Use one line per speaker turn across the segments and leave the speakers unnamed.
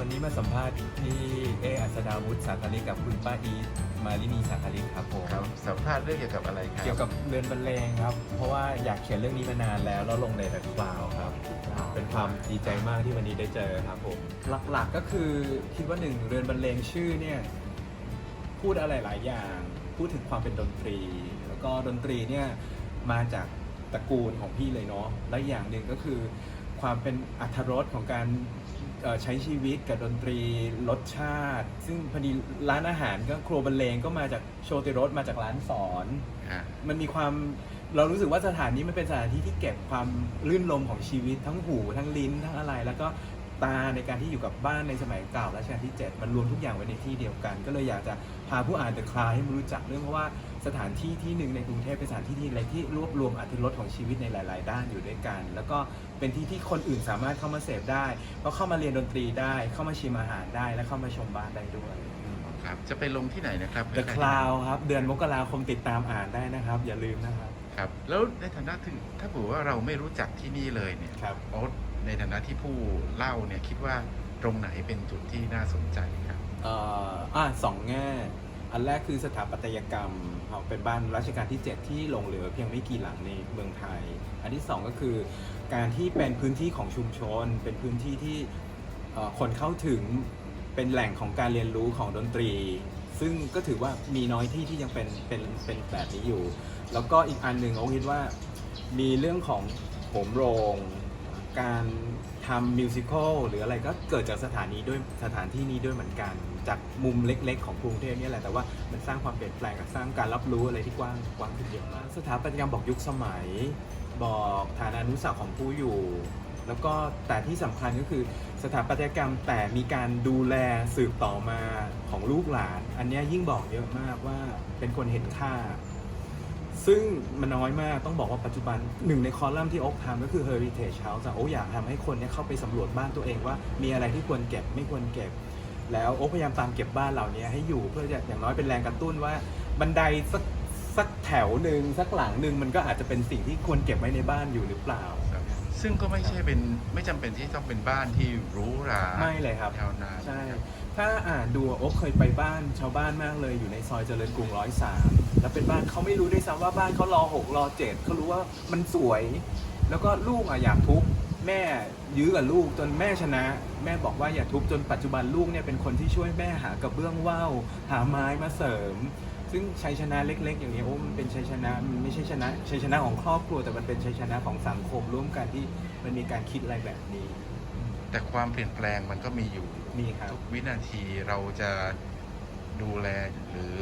วันนี้มาสัมภาษณ์ที่เออัศดาวุฒิสาคาริกับคุณป้าอีทมาลินีสาคาริครับผม
ครับสัมภาษณ์เรื่องเกี่ยวกับอะไรครับ
เกี่ยวกับเรือนบรรเลงครับ เพราะว่าอยากเขียนเรื่องนี้มานานแล้วแล้วลงในแบบกล่าวครับ เป็นความดีใจมากที่วันนี้ได้เจอครับผมหลักๆก็คือคิดว่าหนึ่งเรือนบรรเลงชื่อเนี่ยพูดอะไรหลายอย่าง พูดถึงความเป็นดนตรี แล้วก็ดนตรีเนี่ยมาจากตระกูลของพี่เลยเนาะและอีกอย่างหนึ่งก็คือความเป็นอัธรสของการ เอ่อใช้ชีวิตกับดนตรีรสชาติ ซึ่งพอดีร้านอาหารก็ครัวบรรเลงก็มาจากโชติรสมาจากร้านสอน
อะ
มันมีความเรารู้สึกว่าสถานนี้มันเป็นสถานที่ที่เก็บความลื่นลมของชีวิตทั้งหูทั้งลิ้นทั้งอะไร แล้วก็ ตาในการที่อยู่กับบ้านในสมัยเก่ารัชกาลที่ 7 มันรวมทุกอย่างไว้ในที่เดียวกัน ก็เลยอยากจะพาผู้อ่านเดอะคลาให้มารู้จักเรื่องเพราะว่าสถานที่ที่หนึ่งในกรุงเทพเป็นสถานที่ที่เล็กที่รวบรวมอรรถรสของชีวิตในหลาย ๆ ด้านอยู่ด้วยกัน แล้วก็เป็นที่ที่คนอื่นสามารถเข้ามาเสพได้ก็เข้ามาเรียนดนตรีได้ เข้ามาชิมอาหารได้ และเข้ามาชมบ้านได้ด้วย
ครับจะไปลงที่ไหนนะครับ
The Cloud ครับเดือนมกราคมติดตามอ่านได้นะครับ อย่าลืมนะครับ
ครับ แล้วในฐานะถึงถ้าบอกว่าเราไม่รู้จักที่นี่เลยเนี่ย
ครับ
โอ๊ต ในฐานะที่ผู้เล่าเนี่ยคิดว่าตรงไหนเป็นจุดที่น่าสนใจครับ
เอ่ออ่าสองแง่ อันแรกคือสถาปัตยกรรมเอาเป็นบ้านรัชกาลที่ 7 ที่หลงเหลือเพียงไม่กี่หลังในเมืองไทย อันที่สองก็คือการที่เป็นพื้นที่ของชุมชน เป็นพื้นที่ที่คนเข้าถึงเป็นแหล่งของการเรียนรู้ของดนตรี ซึ่งก็ถือว่ามีน้อยที่ที่ยังเป็นเป็นเป็นแบบนี้อยู่ แล้วก็อีกอันหนึ่งโอ้คิดว่ามีเรื่องของโหมโรง การทำมิวสิควลหรืออะไรก็เกิดจากสถานีด้วยสถานที่นี้ด้วยเหมือนกัน จากมุมเล็ก ๆ ของกรุงเทพเนี่ยแหละแต่ว่ามันสร้างความเปลี่ยนแปลงกับสร้างการรับรู้อะไรที่กว้างกว้างขึ้นเยอะมากสถาปัตยกรรมบอกยุคสมัย บอกฐานานุสักของผู้อยู่ แล้วก็แต่ที่สำคัญก็คือสถาปัตยกรรมแต่มีการดูแลสืบต่อมาของลูกหลาน อันนี้ยิ่งบอกเยอะมากว่าเป็นคนเห็นค่า ซึ่งมันน้อยมากต้องบอกว่าปัจจุบันหนึ่งในคอลัมน์ที่โอ๊กทำก็คือ Heritage House อะโอ๊กอยากทำให้คนเนี่ยเข้าไปสำรวจบ้านตัวเองว่า มีอะไรที่ควรเก็บไม่ควรเก็บ แล้วโอ๊กพยายามตามเก็บบ้านเหล่านี้ให้อยู่เพื่อจะอย่างน้อยเป็นแรงกระตุ้นว่า บันไดสักสักแถวหนึ่งสักหลังหนึ่งมันก็อาจจะเป็นสิ่งที่ควรเก็บไว้ในบ้านอยู่หรือเปล่า
ซึ่งก็ไม่ใช่เป็นไม่จำเป็นที่ต้องเป็นบ้านที่หรูหรา
ไม่เลยครับ
ยาวนาน
ใช่ ถ้าอ่านดูอะโอ๊คเคยไปบ้านชาวบ้านมากเลยอยู่ในซอยเจริญกรุงร้อยสามแล้วเป็นบ้านเขาไม่รู้ด้วยซ้ำว่าบ้านเขารอหกรอเจ็ดเขารู้ว่ามันสวย แล้วก็ลูกอะอยากทุบแม่ยื้อกับลูกจนแม่ชนะ แม่บอกว่าอย่าทุบจนปัจจุบันลูกเนี่ยเป็นคนที่ช่วยแม่หากระเบื้องว่าวหาไม้มาเสริม ซึ่งชัยชนะเล็ก ๆ อย่างนี้โอ้มันเป็นชัยชนะมันไม่ใช่ชนะชัยชนะของครอบครัวแต่มันเป็นชัยชนะของสังคมร่วมกันที่มันมีการคิดอะไรแบบนี้
แต่ความเปลี่ยนแปลงมันก็มีอยู่
มีครับ
ทุกวินาทีเราจะดูแลหรือ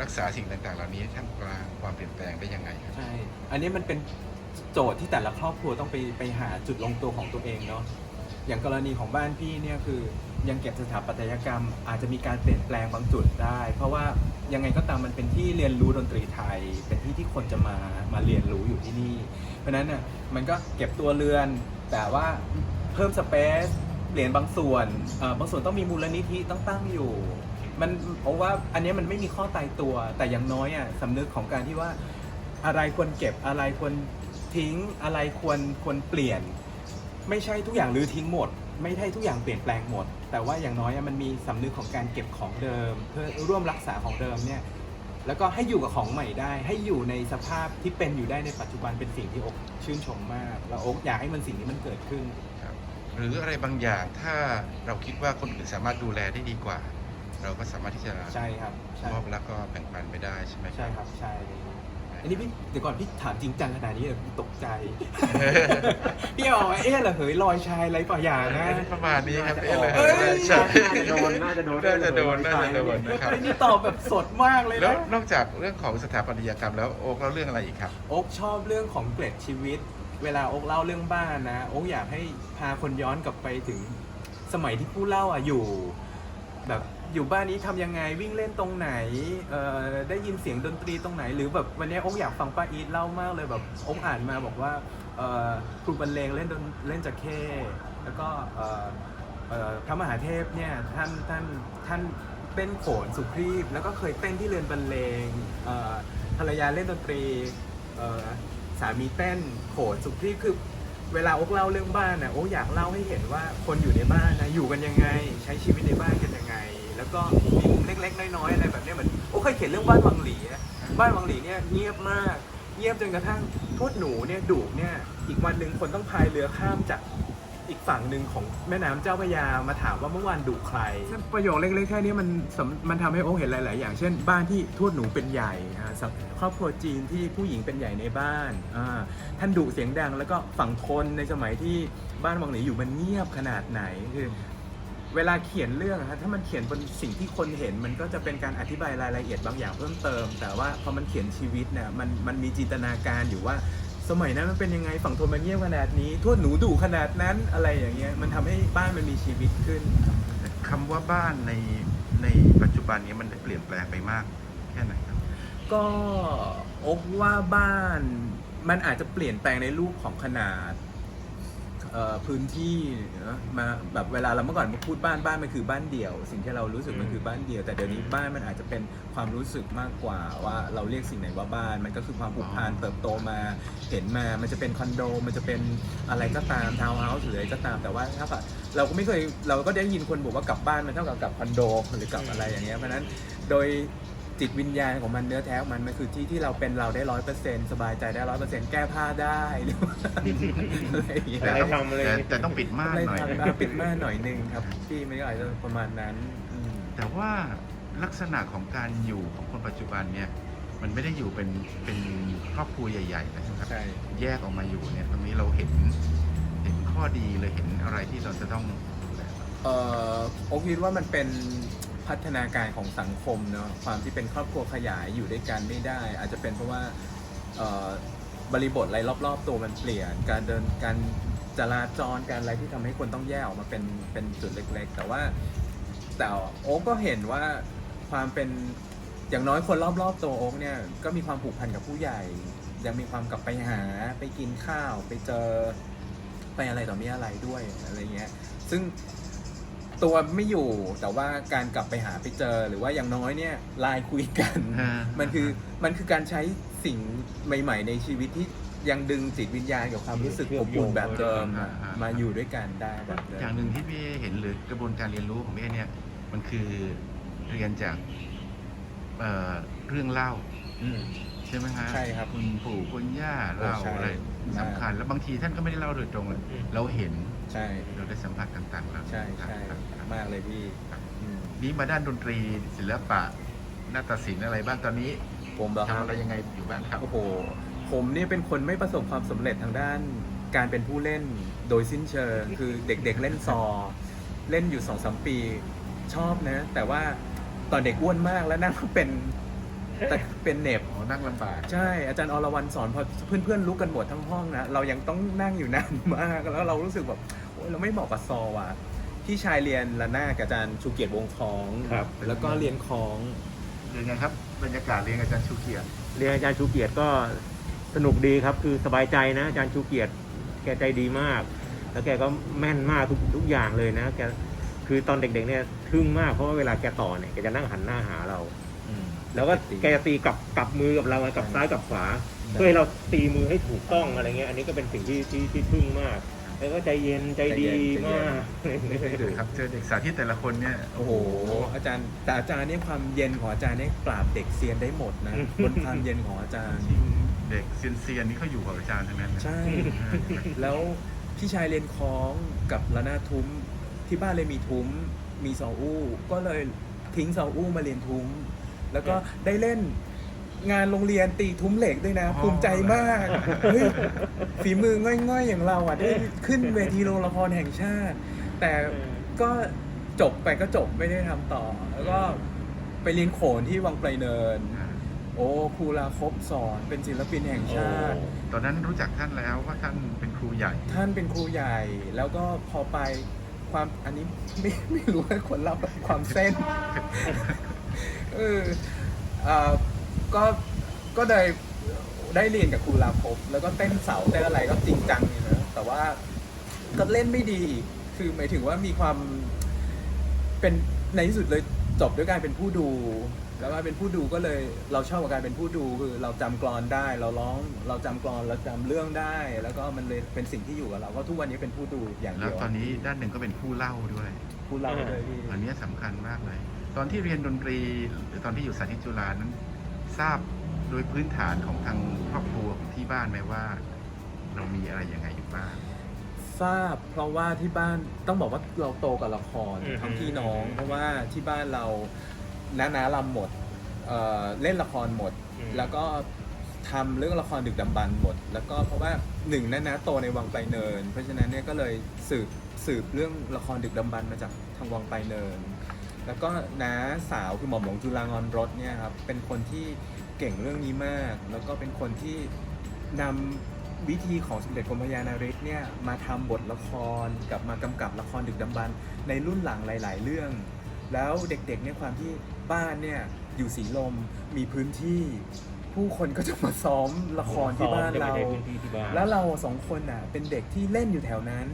รักษาสิ่งต่าง ๆ เหล่านี้ท่ามกลางความเปลี่ยนแปลงได้ยังไงครับ
ใช่ อันนี้มันเป็นโจทย์ที่แต่ละครอบครัวต้องไปไปหาจุดลงตัวของตัวเองเนาะอย่างกรณีของบ้านพี่เนี่ยคือ ยังเก็บสถาปัตยกรรม อาจจะมีการเปลี่ยนแปลงบางจุดได้ เพราะว่ายังไงก็ตามมันเป็นที่เรียนรู้ดนตรีไทย เป็นที่ที่คนจะมามาเรียนรู้อยู่ที่นี่ เพราะฉะนั้นน่ะมันก็เก็บตัวเรือน แต่ว่าเพิ่มสเปซเปลี่ยนบางส่วนเอ่อบางส่วนต้องมีมูลนิธิต้องตั้งอยู่ มันเพราะว่าอันเนี้ยมันไม่มีข้อตายตัว แต่อย่างน้อยอะสำนึกของการที่ว่าอะไรควรเก็บอะไรควรทิ้งอะไรควรควรเปลี่ยน ไม่ใช่ทุกอย่างรื้อทิ้งหมด ไม่ใช่ทุกอย่างเปลี่ยนแปลงหมดแต่ว่าอย่างน้อยอะมันมีสำนึกของการเก็บของเดิม เพื่อร่วมรักษาของเดิมเนี่ยแล้วก็ให้อยู่กับของใหม่ได้ ให้อยู่ในสภาพที่เป็นอยู่ได้ในปัจจุบันเป็นสิ่งที่อกชื่นชมมาก แล้วอกอยากให้มันสิ่งนี้มันเกิดขึ้น
ครับหรืออะไรบางอย่างถ้าเราคิดว่าคนอื่นสามารถดูแลได้ดีกว่า เราก็สามารถที่จะ
ใช่ครับใช่
มอบแล้วก็แบ่งปันไปได้ใช่ไหม
ใช่ครับใช่ อันนี้พี่เดี๋ยวก่อนพี่ถามจริงจังขนาดนี้เลยตกใจ พี่เอาเอ๊ะเหรอเหยลอยชายอะไรเปล่าอย่างนะ
ประมาณนี้ครับ
เอ้
เอ๊ะ
ย
เลยใช่
น่าจะโดนน่าจะโดน
น่าจะโดนน่าจะโดนนะครับ
ไอ้นี่ตอบแบบสดมากเลย
แล้ว
นะ
นอกจากเรื่องของสถาปัตยกรรมแล้วโอ๊กเล่าเรื่องอะไรอีกครับ
โอ๊กชอบเรื่องของเกร็ดชีวิต เวลาโอ๊กเล่าเรื่องบ้านนะ โอ๊กอยากให้พาคนย้อนกลับไปถึงสมัยที่ผู้เล่าอะอยู่ แบบ อยู่บ้านนี้ทำยังไงวิ่งเล่นตรงไหนเอ่อได้ยินเสียงดนตรีตรงไหน หรือแบบวันนี้โอ๊กอยากฟังป้าอีทเล่ามากเลยแบบโอ๊กอ่านมาบอกว่าเอ่อครูบรรเลงเล่นดนเล่นจักเข้แล้วก็เอ่อเอ่อพระมหาเทพเนี่ยท่านท่านท่านเต้นโขนสุครีบแล้วก็เคยเต้นที่เรือนบรรเลงเอ่อภรรยาเล่นดนตรีเอ่อสามีเต้นโขนสุครีบคือ เวลาโอ๊กเล่าเรื่องบ้านนะโอ๊กอยากเล่าให้เห็นว่าคนอยู่ในบ้านนะอยู่กันยังไง ใช้ชีวิตในบ้านกันยังไง แล้วก็มีมุมเล็ก ๆ น้อยๆอะไรแบบนี้เหมือนโอ๊กเคยเขียนเรื่องบ้านวังหลีอะบ้านวังหลีเนี่ยเงียบมาก เงียบจนกระทั่งทวดหนูเนี่ยดุเนี่ยอีกวันหนึ่งคนต้องพายเรือข้ามจากอีกฝั่งหนึ่งของแม่น้ำเจ้าพระยามาถามว่าเมื่อวานดุใคร ประโยคเล็กๆแค่นี้มันสำมันทำให้โอ๊คเห็นหลาย ๆ อย่าง เช่น บ้านที่ทวดหนูเป็นใหญ่อ่าสังครอบครัวจีนที่ผู้หญิงเป็นใหญ่ในบ้านอ่าท่านดุเสียงดัง แล้วก็ฝั่งทนในสมัยที่บ้านวังหลีอยู่มันเงียบขนาดไหนคือ เวลาเขียนเรื่องอะฮะถ้ามันเขียนบนสิ่งที่คนเห็น มันก็จะเป็นการอธิบายรายละเอียดบางอย่างเพิ่มเติม แต่ว่าพอมันเขียนชีวิตเนี่ยมันมันมีจินตนาการอยู่ว่า สมัยนั้นมันเป็นยังไงฝั่งทนมันเงียบขนาดนี้ทวดหนูดุขนาดนั้นอะไรอย่างเงี้ยมันทำให้บ้านมันมีชีวิตขึ้น
คำว่าบ้านในในปัจจุบันนี้มันเปลี่ยนแปลงไปมากแค่ไหนครับ
ก็อกว่าบ้านมันอาจจะเปลี่ยนแปลงในรูปของขนาดเอ่อ พื้นที่นะมาแบบเวลาเราเมื่อก่อนมาพูดบ้านบ้านมันคือบ้านเดี่ยว สิ่งที่เรารู้สึกมันคือบ้านเดี่ยว แต่เดี๋ยวนี้บ้านมันอาจจะเป็นความรู้สึกมากกว่าว่าเราเรียกสิ่งไหนว่าบ้านมันก็คือความผูกพันเติบโตมาเห็นมามันจะเป็นคอนโด มันจะเป็นอะไรก็ตามทาวน์เฮาส์หรืออะไรก็ตามแต่ว่าถ้าแบบเราก็ไม่เคยเราก็ได้ยินคนบอกว่ากลับบ้านมันเท่ากับกลับคอนโดหรือกลับอะไรอย่างเงี้ยเพราะฉะนั้นโดย จิตวิญญาณของมันเนื้อแท้ของมันมันคือที่ที่เราเป็นเราได้ร้อยเปอร์เซ็นต์สบายใจได้ร้อยเปอร์เซ็นต์แก้ผ้าได้หรือว่าอะไรอย่างเงี้ย
แต่
อะไร
ต้อง
ทำอะไร
แต่แต่ต้องปิดม่าน
อะไร
หน่อย
ทำอะปิดม่านหน่อยนึงครับพี่ไม่อาจจะประมาณนั้นอืม
แต่ว่าลักษณะของการอยู่ของคนปัจจุบันเนี่ยมันไม่ได้อยู่เป็นเป็นครอบครัวใหญ่ๆนะครับ
ใช่
แยกออกมาอยู่เนี่ยตรงนี้เราเห็นเห็นข้อดีเลยเห็นอะไรที่เราจะต้องดูแลบ้าง
เอ่อโอคิดว่ามันเป็น พัฒนาการของสังคมเนาะความที่เป็นครอบครัวขยายอยู่ด้วยกันไม่ได้ อาจจะเป็นเพราะว่าบริบทอะไรรอบๆ ตัวมันเปลี่ยน การเดินการจราจรการอะไรที่ทำให้คนต้องแยกออกมาเป็นเป็นจุดเล็ก ๆ แต่ว่าแต่โอ๊กก็เห็นว่าความเป็นอย่างน้อยคนรอบๆตัวโอ๊กเนี่ยก็มีความผูกพันกับผู้ใหญ่ ยังมีความกลับไปหาไปกินข้าว ไปเจอไปอะไรต่อมีอะไรด้วยอะไรเงี้ยซึ่ง ตัวไม่อยู่แต่ว่าการกลับไปหาไปเจอ หรือว่าอย่างน้อยเนี่ยไลน์คุยกัน
อ่ามั
มันคือมันคือการใช้สิ่งใหม่ ๆ ในชีวิตที่ยังดึงจิตวิญญาณกับความรู้สึกอบอุ่นแบบเดิมอะมาอยู่ด้วยกันได้แบบเดิม
อย่างหนึ่งที่พี่เห็นหรือกระบวนการเรียนรู้ของพี่เนี่ย มันคือเรียนจากเอ่อเรื่องเล่า
อืม
ใช่ไหมฮะ
ใช่ครับ
คุณปู่คุณย่าเล่า
โอ้ใช่
อะไรสำคัญ แล้วบางทีท่านก็ไม่ได้เล่าโดยตรงเลยเราเห็น
ใช่
เราได้สัมผัสต่างๆแล้ว
ใช่ใช่
ครับครับ
มากเลยพี่อืม
นี่มาด้านดนตรีศิลปะนาฏศิลป์อะไรบ้างตอนนี้
ผมเหรอค
ทำ
รับ
อะไรยังไงอยู่บ้างครับ
โอ้โหผมเนี่ยเป็นคนไม่ประสบความสำเร็จทางด้านการเป็นผู้เล่นโดยสิ้นเชิงคือเด็กๆเล่นซอ เล่นอยู่สองสามปีชอบนะ แต่ว่าตอนเด็กอ้วนมากแล้วนั่งเป็น แต่เป็นเหน็บ
อ๋อนั่งลำบาก
ใช่อาจารย์อรวรรณสอนพอเพื่อนๆลุกกันหมดทั้งห้องนะเรายังต้องนั่งอยู่นานมากแล้วเรารู้สึกแบบโอ๊ยเราไม่เหมาะกับซอว่ะพี่ชายเรียนระนาดกับอาจารย์ชูเกียรติวงศ์คล้อง
ครับ
แล้วก็เรียนคล้อง
ยังไงครับบรรยากาศเรียนกับอาจารย์ชูเกียรติ
เรียนอาจารย์ชูเกียรติก็สนุกดีครับ คือสบายใจนะอาจารย์ชูเกียรติแกใจดีมาก แล้วแกก็แม่นมากทุกทุกอย่างเลยนะแกคือตอนเด็กๆเนี่ยทึ่งมากเพราะว่าเวลาแกต่อเนี่ยแกจะนั่งหันหน้าหาเรา แล้วก็แกจะตีกลับกลับมือกับเรากลับซ้ายกลับขวาเพื่อให้เราตีมือให้ถูกต้องอะไรเงี้ย อันนี้ก็เป็นสิ่งที่ที่ที่ทึ่งมาก แล้วก็ใจเย็นใจดี
ใจเย็น
มาก
ครับเจอเด็กสาธิตแต่ละคนเนี่ย
โอ้โหอาจารย์ แต่อาจารย์เนี่ยความเย็นของอาจารย์เนี่ยปราบเด็กเซียนได้หมดนะบนความเย็นของอาจารย์
เด็กเซียนๆนี่เขาอยู่กับอาจารย์ทั้งนั้นนะ
ใช่ แล้วพี่ชายเรียนคล้องกับระนาดทุ้มที่บ้านเลยมีทุ้มมีซออู้ ก็เลยทิ้งซออู้มาเรียนทุ้ม แล้วก็ได้เล่นงานโรงเรียนตีทุ้มเหล็กด้วยนะ ภูมิใจมากเฮ้ยฝีมือง่อยๆ อย่างเราอะได้ขึ้นเวทีโรงละครแห่งชาติ แต่ก็จบไปก็จบไม่ได้ทำต่อ แล้วก็ไปเรียนโขนที่วังไกลเนิน โอ้ครูลาคบสอนเป็นศิลปินแห่งชาติ
ตอนนั้นรู้จักท่านแล้วว่าท่านเป็นครูใหญ่
ท่านเป็นครูใหญ่แล้วก็พอไปความอันนี้ไม่ไม่รู้ว่าคนเล่าความเส้น เออเอ่อก็ก็ได้ได้เรียนกับครูลาภพแล้วก็เต้นเสาเต้นอะไรก็จริงจังอยู่นะแต่ว่าก็เล่นไม่ดี คือหมายถึงว่ามีความเป็นในที่สุดเลยจบด้วยการเป็นผู้ดู แล้วมาเป็นผู้ดูก็เลยเราชอบกับการเป็นผู้ดูคือเราจำกรอนได้ เราร้องเราจำกรอนเราจำเรื่องได้ แล้วก็มันเลยเป็นสิ่งที่อยู่กับเราก็ทุกวันนี้เป็นผู้ดูอย่าง
แล้
เดี
ว
ยว
ตอนนี้ด้านหนึ่งก็เป็นผู้เล่าด้วย
ผู้เล่าเลยพี่
อันนี้สำคัญมากเลย ตอนที่เรียนดนตรีหรือตอนที่อยู่สาธิตจุฬานั้น ทราบโดยพื้นฐานของทางครอบครัวของที่บ้านไหมว่า เรามีอะไรยังไงอยู่บ้าง
ทราบเพราะว่าที่บ้านต้องบอกว่าเราโตกับละคร
อืม
ทั้งพี่น้อง เพราะว่าที่บ้านเราน้านาลำหมดเอ่อเล่นละครหมด
อืม
แล้วก็ทำเรื่องละครดึกดำบรรพ์หมด แล้วก็เพราะว่าหนึ่งน้านาโตในวังไปเนิน เพราะฉะนั้นเนี่ยก็เลยสืบสืบเรื่องละครดึกดำบรรพ์มาจากทางวังไปเนิน แล้วก็น้าสาวคือหม่อมหลวงจุฬางอนรถเนี่ยครับเป็นคนที่เก่งเรื่องนี้มาก แล้วก็เป็นคนที่นำวิธีของสมเด็จกรมพระยานาริศเนี่ยมาทำบทละครกับมากำกับละครดึกดำบรรพ์ในรุ่นหลังหลาย ๆ เรื่อง แล้วเด็กๆเนี่ยความที่บ้านเนี่ยอยู่สีลมมีพื้นที่ ผู้คนก็จะมาซ้อมละครที่บ้านเรา
จะไม่ได้พื้นที่ที่บ้าน
แล้วเราสองคนน่ะเป็นเด็กที่เล่นอยู่แถวนั้น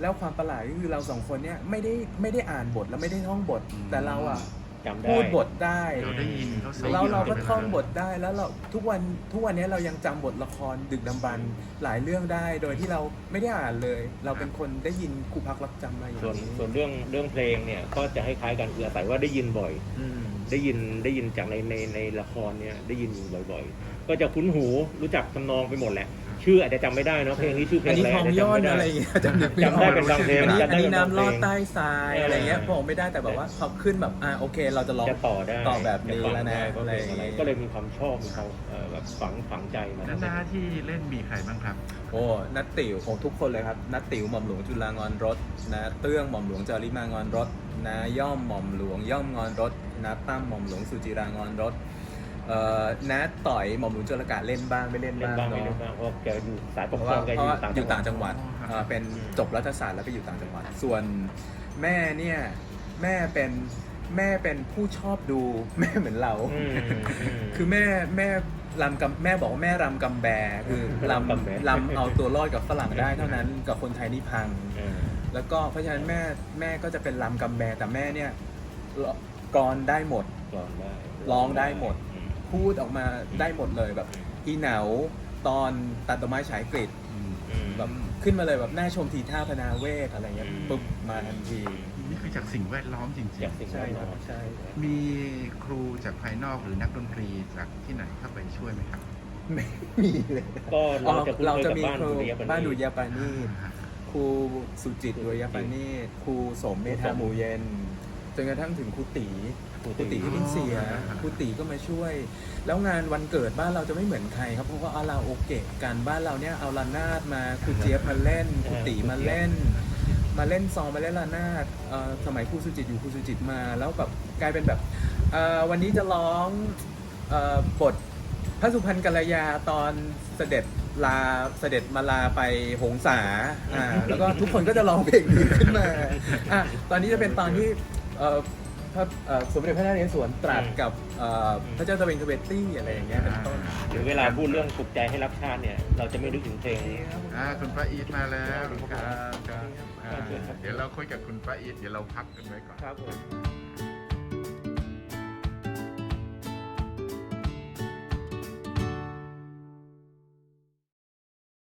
แล้วความประหลาดก็คือเราสองคนเนี่ยไม่ได้ไม่ได้อ่านบทแล้วไม่ได้ท่องบท
อืม
แต่เราอะ
จำได้
พูดบทได้
เราได้ยินเขาสอน
แล้วเราก็
ป็นวล
ท่องบทได้แล้วเราทุกวันทุกวันนี้เรายังจำบทละครดึกดำบรรพ์หลายเรื่องได้ โดยที่เราไม่ได้อ่านเลย เราเป็นคนได้ยินครูพักรักจำมาอย่าง
ส่วน
นี้
ส่วนเรื่องเรื่องเพลงเนี่ยก็จะคล้ายๆกันคืออาศัยว่าได้ยินบ่อย
อืม
ได้ยินได้ยินจากในในในละครเนี่ยได้ยินอยู่บ่อยๆ ก็จะคุ้นหูรู้จักทำนองไปหมดแหละ ชื่ออาจจะจำไม่ได้เนาะเพลงนี้ชื่อเพล
อัน
ง
นี้
อะไร
ทอง
อาจจะ
ย้อน
จำไม่ได้
อะไรอย่างเงี้ยจำไม่
จำได้เป็นบางเพลง
อันนี้
จำได้
อันนี้
เป็นบาง
น้ำลอด
เพลง
ใต้ทรายอะไรเงี้ยบอกไม่ได้แต่แบบว่าพอขึ้นแบบอ่าโอเค เราจะร้อง
จะต่อได้
ต่อแบบนี้
จฟัง
แล้วนะ
ได้ก็เลย
อะไรอย่างงี้
ก็เลยมีความชอบมีความเอ่อแบบฝังฝังใจมา
ด้านหน้าที่เล่นมีใครบ้างครับ
โอ้นัตติ๋วโอ้ทุกคนเลยครับนัตติ๋วหม่อมหลวงจุฬางอนรถนะเตื้องหม่อมหลวงจาริมางอนรถนะย่อมหม่อมหลวงย่อมงอนรถนะตั้มหม่อมหลวงสุจิรางอนรถ เอ่อนัต่อยหม่อมหลวงจุลกาเล่นบ้างไม่เล่น
เล่น
บ้าง
บ้างไม่
เนาะ
เล่นบ้างเพราะว่าแกอยู่สายป
เพ
ก
ราะ
คร
ว่า
องแก
เพ
อยู่
ราะว่า
ต่าง
อยู่ต่างจังหวัด
อ๋อครับ
เอ่อเป็นจบรัฐศาสตร์แล้วไปอยู่ต่างจังหวัด ส่วนแม่เนี่ยแม่เป็นแม่เป็นผู้ชอบดูแม่เหมือนเรา
อืมม
คือแม่แม่รำกำแม่บอกว่าแม่รำกำแบคือร
รำกำแบำ
รำเอาตัวรอดกับฝรั่งได้เท่านั้นกับคนไทยนี่พัง
เออ
แล้วก็เพราะฉะนั้นแม่แม่ก็จะเป็นรำกำแบแต่แม่เนี่ยกรอนได้หมด
ร้องได้
ร้องได้หมด
อืม
พูดออกมาได้หมดเลยแบบอีเหนาตอนตัดต้นไม้ฉายกฤษ
อืม
แบบขึ้นมาเลยแบบหน้าชมทีท่าพนาเวทอะไรเงี้ย
อืม
ปุ๊บมาทันที
นี่คือจากสิ่งแวดล้อมจริง
จากสิ่ง
ใช่
แวด
ค
ล้
รั
อบม
ใช่
ๆมีครูจากภายนอกหรือนักดนตรีจากที่ไหนเข้าไปช่วยไหมครับ
ไม่มีเลย
ก็เราจะคุ้น
เรา
เคย
จะ
กับ
มี
บ้าน
ครู
ดุริยปณีต
บ้านดุริยาปานีตครูสุจิตดุริยาปานีตครูสมเมธาหมูเย็น จนกระทั่งถึงครูตี
ครู
ครูตี
ตี
ที่เพิ่งเสีย
อ๋อ
ครูตีก็มาช่วย แล้วงานวันเกิดบ้านเราจะไม่เหมือนใครครับเพราะว่าเอาเราโอเกะกันบ้านเราเนี่ยเอาระนาดมาครูเจี๊ยบมาเล่นครูตีมาเล่น มาเล่นซองมาเล่นระนาดเอ่อสมัยครูสุจิตอยู่ครูสุจิตมา แล้วแบบกลายเป็นแบบเอ่อวันนี้จะร้องเอ่อบทพระสุพรรณกัลยาตอนเสด็จลาเสด็จมาลาไปหงสาอ่าแล้วก็ทุกคนก็จะร้องเพลงนี้ขึ้นมาอะตอนนี้จะเป็นตอนที่ เอ่อพระเอ่อสมเด็จพระนเรศวรตรัสกับเอ่อพระเจ้าตะเวนเทเวตตี้อะไรอย่างเงี้ยเป็นต้น
หรือเวลาพูดเรื่องปลุกใจให้รักชาติเนี่ย เราจะไม่นึกถึงเพลง
อ่าคุณป้าอีทมาแล้ว
ครับ
ครับครับอ่าเดี๋ยวเราคุยกับคุณป้าอีทเดี๋ยวเราพักกันไว้ก่อน
ครับผม